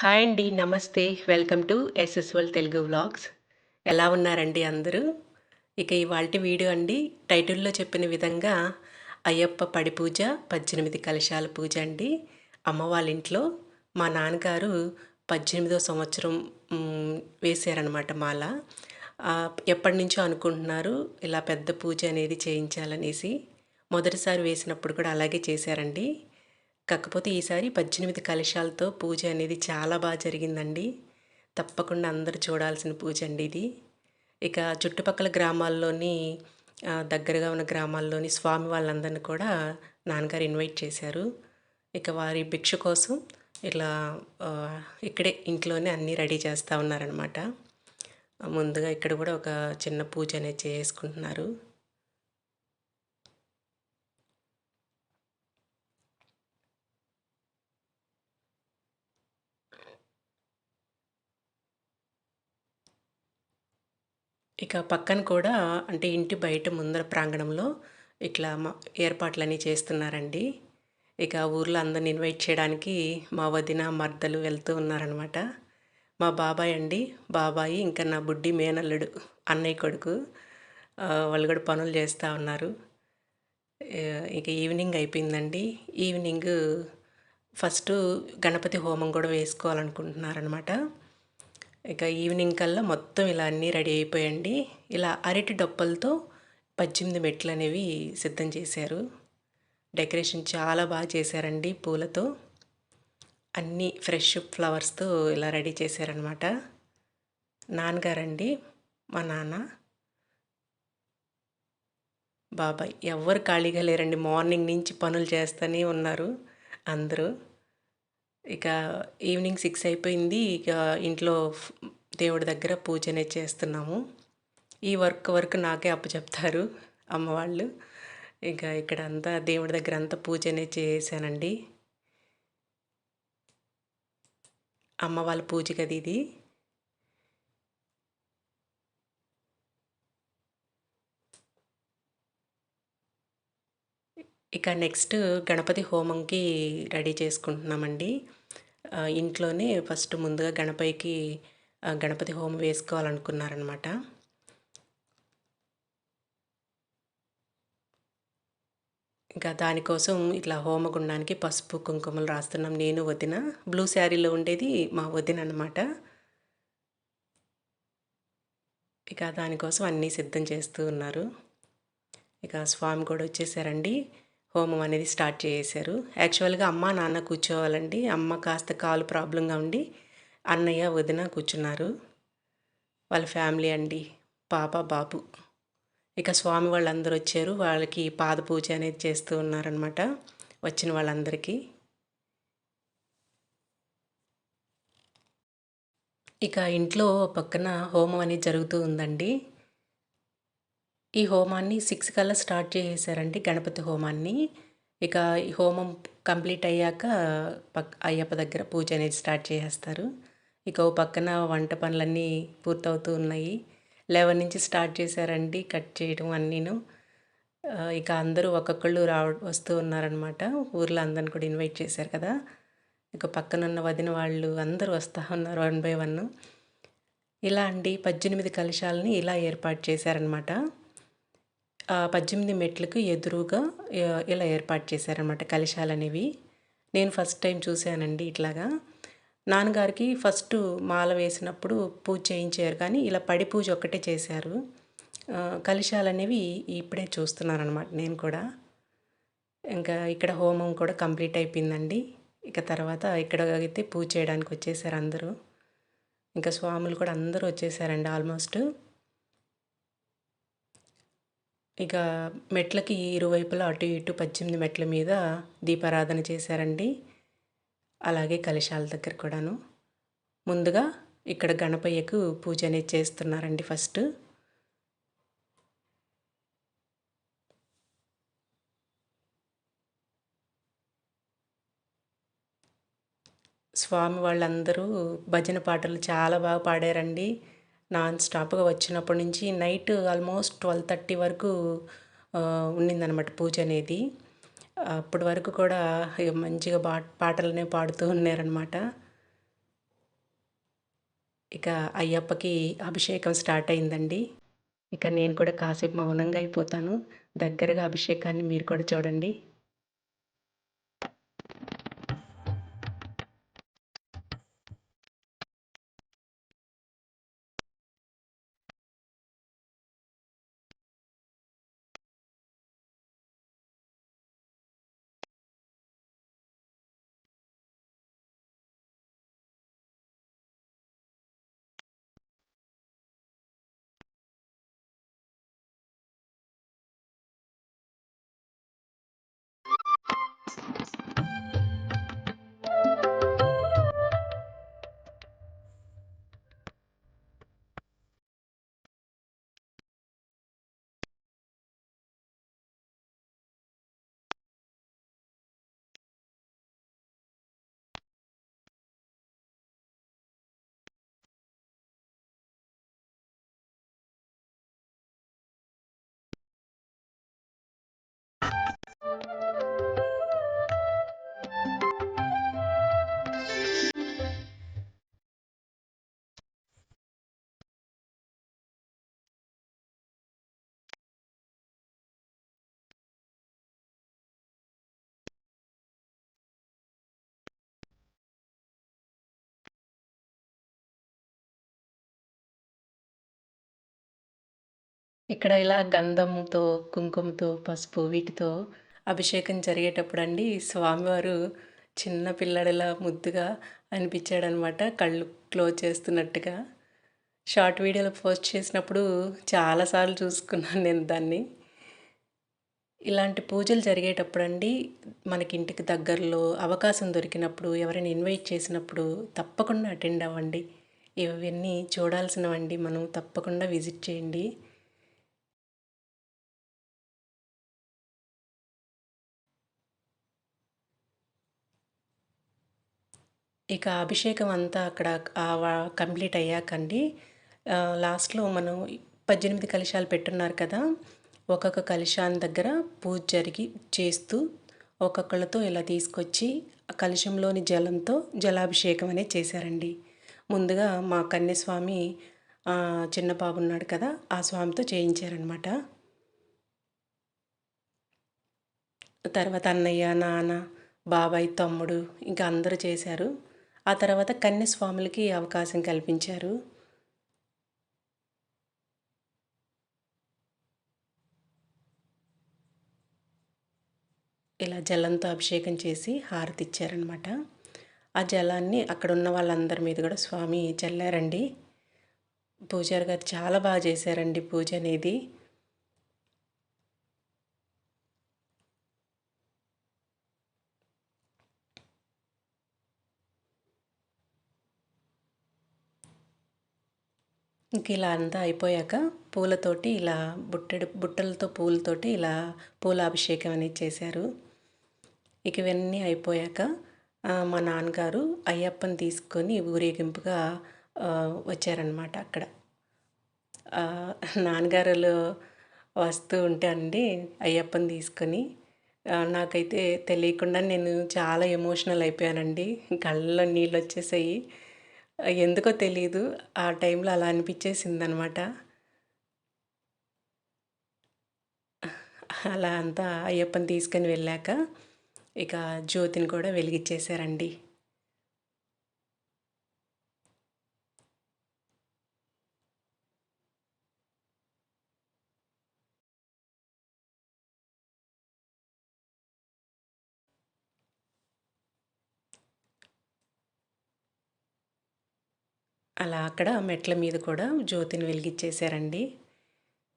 Hi అండి నమస్తే. Welcome to SSVL Telugu vlogs. ఎలా ఉన్నారండి అందరూ? ఇక ఇవాళ వీడియో అండి టైటిల్లో చెప్పిన విధంగా అయ్యప్ప పడి పూజ పద్దెనిమిది కలశాల పూజ అండి. అమ్మ వాళ్ళ ఇంట్లో మా నాన్నగారు పద్దెనిమిదో సంవత్సరం వేశారనమాట మాల. ఎప్పటి నుంచో అనుకుంటున్నారు ఇలా పెద్ద పూజ అనేది చేయించాలనేసి. మొదటిసారి వేసినప్పుడు కూడా అలాగే చేశారండి. కాకపోతే ఈసారి పద్దెనిమిది కలశాలతో పూజ అనేది చాలా బాగా జరిగిందండి. తప్పకుండా అందరూ చూడాల్సిన పూజ అండి ఇది. ఇక చుట్టుపక్కల గ్రామాల్లోని దగ్గరగా ఉన్న గ్రామాల్లోని స్వామి వాళ్ళందరినీ కూడా నాన్నగారు ఇన్వైట్ చేశారు. ఇక వారి భిక్ష కోసం ఇట్లా ఇక్కడే ఇంట్లోనే అన్నీ రెడీ చేస్తూ ఉన్నారనమాట ముందుగా ఇక్కడ కూడా ఒక చిన్న పూజ అనేది చేసుకుంటున్నారు. ఇక పక్కన కూడా అంటే ఇంటి బయట ముందర ప్రాంగణంలో ఇట్లా మ- ఏర్పాట్లన్నీ చేస్తున్నారండి. ఇక ఊర్లో అందరిని ఇన్వైట్ చేయడానికి మా వదిన మర్దలు వెళ్తూ ఉన్నారనమాట మా బాబాయ్ అండి బాబాయి ఇంకా నా బుడ్డి మేనల్లుడు అన్నయ్య కొడుకు వాళ్ళు కూడా పనులు చేస్తూ ఉన్నారు. ఇక ఈవినింగ్ అయిపోయిందండి. ఈవినింగ్ ఫస్ట్ గణపతి హోమం కూడా వేసుకోవాలనుకుంటున్నారనమాట ఇక ఈవినింగ్ కల్లా మొత్తం ఇలా అన్నీ రెడీ అయిపోయండి. ఇలా అరటి డొప్పలతో పద్దెనిమిది మెట్లు అనేవి సిద్ధం చేశారు. డెకరేషన్ చాలా బాగా చేశారండి పూలతో. అన్నీ ఫ్రెష్ ఫ్లవర్స్తో ఇలా రెడీ చేశారనమాట నాన్నగారండి మా నాన్న బాబాయ్. ఎవ్వరు ఖాళీగా లేరండి. మార్నింగ్ నుంచి పనులు చేస్తూనే ఉన్నారు అందరూ. ఇక ఈవినింగ్ సిక్స్ అయిపోయింది. ఇక ఇంట్లో దేవుడి దగ్గర పూజనే చేస్తున్నాము. ఈ వర్క్ వర్క్ నాకే అప్పచెప్తారు అమ్మ వాళ్ళు. ఇక ఇక్కడ అంతా దేవుడి దగ్గర అంతా పూజనే చేశానండి. అమ్మ వాళ్ళ పూజ కదా ఇది. ఇక నెక్స్ట్ గణపతి హోమంకి రెడీ చేసుకుంటున్నామండి. ఇంట్లోనే ఫస్ట్ ముందుగా గణపతికి గణపతి హోమం వేసుకోవాలనుకున్నారనమాట ఇంకా దానికోసం ఇట్లా హోమగుండానికి పసుపు కుంకుమలు రాస్తున్నాం. నేను వదిన బ్లూ శారీలో ఉండేది మా వదిన అనమాట ఇక దానికోసం అన్నీ సిద్ధం చేస్తూ ఉన్నారు. ఇక స్వామి కూడా వచ్చేసారండి. హోమం అనేది స్టార్ట్ చేసేశారు. యాక్చువల్గా అమ్మ నాన్న కూర్చోవాలండి. అమ్మ కాస్త కాలు ప్రాబ్లంగా ఉండి అన్నయ్య వదిన కూర్చున్నారు. వాళ్ళ ఫ్యామిలీ అండి. పాప బాబు. ఇక స్వామి వాళ్ళందరూ వచ్చారు. వాళ్ళకి పాద పూజ అనేది చేస్తూ ఉన్నారనమాట వచ్చిన వాళ్ళందరికీ. ఇక ఇంట్లో పక్కన హోమం అనేది జరుగుతూ ఉందండి. ఈ హోమాన్ని సిక్స్ కల్లా స్టార్ట్ చేసేసారండి గణపతి హోమాన్ని. ఇక ఈ హోమం కంప్లీట్ అయ్యాక పక్ అయ్యప్ప దగ్గర పూజ అనేది స్టార్ట్ చేసేస్తారు. ఇక ఓ పక్కన వంట పనులన్నీ పూర్తవుతూ ఉన్నాయి. లెవెన్ నుంచి స్టార్ట్ చేశారండి కట్ చేయడం అన్నీను. ఇక అందరూ ఒక్కొక్కళ్ళు రావ వస్తూ ఉన్నారనమాట ఊర్లో అందరిని కూడా ఇన్వైట్ చేశారు కదా. ఇక పక్కనున్న వదిన వాళ్ళు అందరూ వస్తూ ఉన్నారు వన్ బై వన్. ఇలా అండి పద్దెనిమిది కలశాలని ఇలా ఏర్పాటు చేశారనమాట పద్దెనిమిది మెట్లకు ఎదురుగా ఇలా ఏర్పాటు చేశారనమాట కలశాలు అనేవి. నేను ఫస్ట్ టైం చూశానండి ఇట్లాగా. నాన్నగారికి ఫస్ట్ మాల వేసినప్పుడు పూజ చేయించారు కానీ ఇలా పడి పూజ ఒక్కటే చేశారు. ఆ, కలశాలు అనేవి ఇప్పుడే చూస్తున్నాను అనమాట నేను కూడా. ఇంకా ఇక్కడ హోమం కూడా కంప్లీట్ అయిపోయిందండి. ఇక తర్వాత ఇక్కడ అయితే పూజ చేయడానికి వచ్చేసారు అందరూ. ఇంకా స్వాములు కూడా అందరూ వచ్చేసారండి ఆల్మోస్ట్. ఇక మెట్లకి ఇరువైపులా అటు ఇటు పద్దెనిమిది మెట్ల మీద దీపారాధన చేశారండి. అలాగే కలశాల దగ్గర కూడాను. ముందుగా ఇక్కడ గణపయ్యకు పూజ అనేది చేస్తున్నారండి ఫస్ట్. స్వామి వాళ్ళందరూ భజన పాటలు చాలా బాగా పాడారండి. నాన్ స్టాప్గా వచ్చినప్పటి నుంచి నైట్ ఆల్మోస్ట్ ట్వెల్వ్ థర్టీ వరకు ఉండిందనమాట పూజ అనేది. అప్పటి వరకు కూడా మంచిగా పా పాటలనే పాడుతూ ఉన్నారనమాట ఇక అయ్యప్పకి అభిషేకం స్టార్ట్ అయిందండి. ఇక నేను కూడా కాసేపు మౌనంగా అయిపోతాను. దగ్గరగా అభిషేకాన్ని మీరు కూడా చూడండి. ఇక్కడ ఇలా గంధంతో కుంకుమతో పసుపు వీటితో అభిషేకం జరిగేటప్పుడు అండి స్వామివారు చిన్న పిల్లడిలా ముద్దుగా అనిపించాడనమాట. కళ్ళు క్లోజ్ చేస్తున్నట్టుగా. షార్ట్ వీడియోలో పోస్ట్ చేసినప్పుడు చాలాసార్లు చూసుకున్నాను నేను దాన్ని. ఇలాంటి పూజలు జరిగేటప్పుడు అండి మనకి ఇంటికి దగ్గరలో అవకాశం దొరికినప్పుడు ఎవరైనా ఇన్వైట్ చేసినప్పుడు తప్పకుండా అటెండ్ అవ్వండి. ఇవన్నీ చూడాల్సినవండి. మనం తప్పకుండా విజిట్ చేయండి. ఇక అభిషేకం అంతా అక్కడ కంప్లీట్ అయ్యాకండి. లాస్ట్లో మనం పద్దెనిమిది కలశాలు పెట్టున్నారు కదా ఒక్కొక్క కలశాన్ని దగ్గర పూజ జరిగి చేస్తూ ఒక్కొక్కళ్ళతో ఇలా తీసుకొచ్చి కలశంలోని జలంతో జలాభిషేకం అనేది చేశారండి. ముందుగా మా కన్యస్వామి చిన్న బాబు ఉన్నాడు కదా ఆ స్వామితో చేయించారనమాట తర్వాత అన్నయ్య నాన్న బాబాయ్ తమ్ముడు ఇంకా అందరూ చేశారు. ఆ తర్వాత కన్యస్వాములకి అవకాశం కల్పించారు. ఇలా జలంతో అభిషేకం చేసి హారతి ఇచ్చారనమాట ఆ జలాన్ని అక్కడ ఉన్న వాళ్ళందరి మీద కూడా స్వామి చల్లారండి. పూజారి గారు చాలా బాగా చేశారండి పూజ అనేది. ఇంక ఇలా అంతా అయిపోయాక పూలతోటి ఇలా బుట్టెడు బుట్టలతో పూలతోటి ఇలా పూల అభిషేకం అనేది చేశారు. ఇక ఇవన్నీ అయిపోయాక మా నాన్నగారు అయ్యప్పని తీసుకొని ఊరేగింపుగా వచ్చారనమాట అక్కడ. నాన్నగారులు వస్తూ ఉంటే అండి అయ్యప్పని తీసుకొని నాకైతే తెలియకుండా నేను చాలా ఎమోషనల్ అయిపోయానండి. కళ్ళలో నీళ్ళు వచ్చేసాయి. ఎందుకో తెలియదు ఆ టైంలో అలా అనిపించేసింది అనమాట అలా అంతా అయ్యప్పని తీసుకొని వెళ్ళాక ఇక జ్యోతిని కూడా వెలిగించేశారండి అలా అక్కడ మెట్ల మీద కూడా జ్యోతిని వెలిగించేశారండి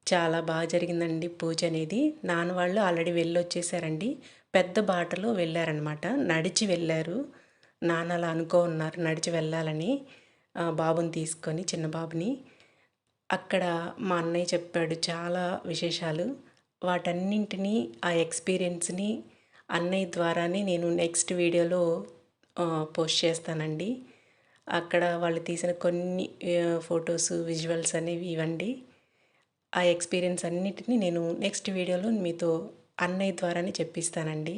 చాలా బాగా జరిగిందండి పూజ అనేది. నాన్న వాళ్ళు ఆల్రెడీ వెళ్ళొచ్చేసారండి. పెద్ద బాటలో వెళ్ళారనమాట నడిచి వెళ్ళారు. నాన్న అలా అనుకో ఉన్నారు నడిచి వెళ్ళాలని బాబుని తీసుకొని చిన్న బాబుని. అక్కడ మా అన్నయ్య చెప్పాడు చాలా విశేషాలు. వాటన్నింటినీ ఆ ఎక్స్పీరియన్స్ని అన్నయ్య ద్వారానే నేను నెక్స్ట్ వీడియోలో పోస్ట్ చేస్తానండి. అక్కడ వాళ్ళు తీసిన కొన్ని ఫొటోస్ విజువల్స్ అనేవి ఇవ్వండి. ఆ ఎక్స్పీరియన్స్ అన్నిటినీ నేను నెక్స్ట్ వీడియోలో మీతో అన్నయ్య ద్వారానే చెప్పిస్తానండి.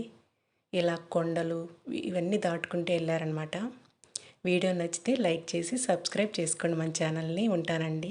ఇలా కొండలు ఇవన్నీ దాటుకుంటూ వెళ్ళారనమాట వీడియో నచ్చితే లైక్ చేసి సబ్స్క్రైబ్ చేసుకోండి మన ఛానల్ని. ఉంటానండి.